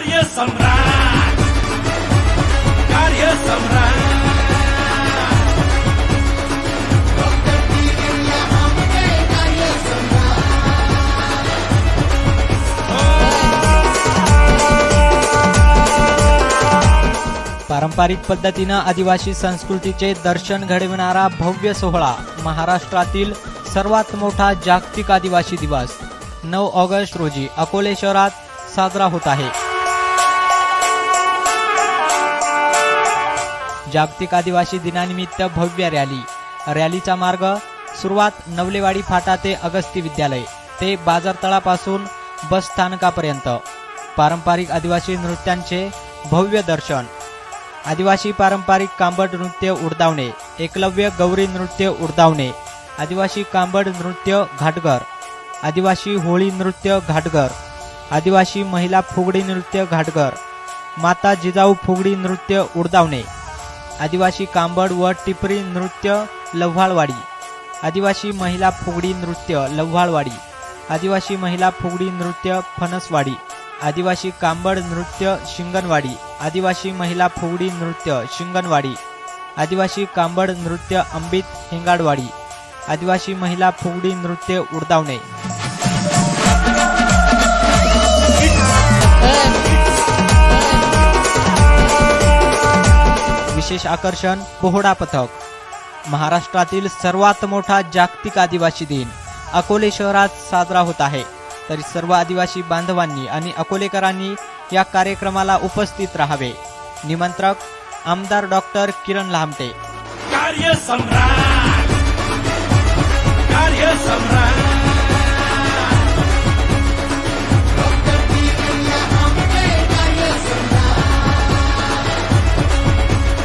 कार्य सम्राट। कार्य सम्राट। पारंपरिक पद्धतीनं आदिवासी संस्कृतीचे दर्शन घडविणारा भव्य सोहळा महाराष्ट्रातील सर्वात मोठा जागतिक आदिवासी दिवस. नऊ ऑगस्ट रोजी अकोले शहरात साजरा होत आहे. जागतिक आदिवासी दिनानिमित्त भव्य रॅली. रॅलीचा मार्ग सुरुवात नवलेवाडी फाटा ते अगस्ती विद्यालय ते बाजारतळापासून बस स्थानकापर्यंत. पारंपरिक आदिवासी नृत्यांचे भव्य दर्शन. आदिवासी पारंपरिक कांबड नृत्य उडदावणे एकलव्य गौरी नृत्य उडदावणे आदिवासी कांबड नृत्य घाटघर आदिवासी होळी नृत्य घाटघर आदिवासी महिला फुगडी नृत्य घाटघर माता जिजाऊ फुगडी नृत्य उडदावणे आदिवासी कांबड व टिपरी नृत्य लव्हाळवाडी. आदिवासी महिला फुगडी नृत्य लव्हाळवाडी. आदिवासी महिला फुगडी नृत्य फणसवाडी. आदिवासी कांबड नृत्य शिंगणवाडी. आदिवासी महिला फुगडी नृत्य शिंगणवाडी. आदिवासी कांबड नृत्य अंबित हिंगाडवाडी. आदिवासी महिला फुगडी नृत्य उडदावणे. विशेष आकर्षण पोहडा पथक. महाराष्ट्रातील सर्वात मोठा जागतिक आदिवासी दिन. अकोले शहरात साजरा होत आहे. तरी सर्व आदिवासी बांधवांनी आणि अकोलेकरांनी या कार्यक्रमाला उपस्थित राहावे. निमंत्रक आमदार डॉक्टर किरण लहामटे.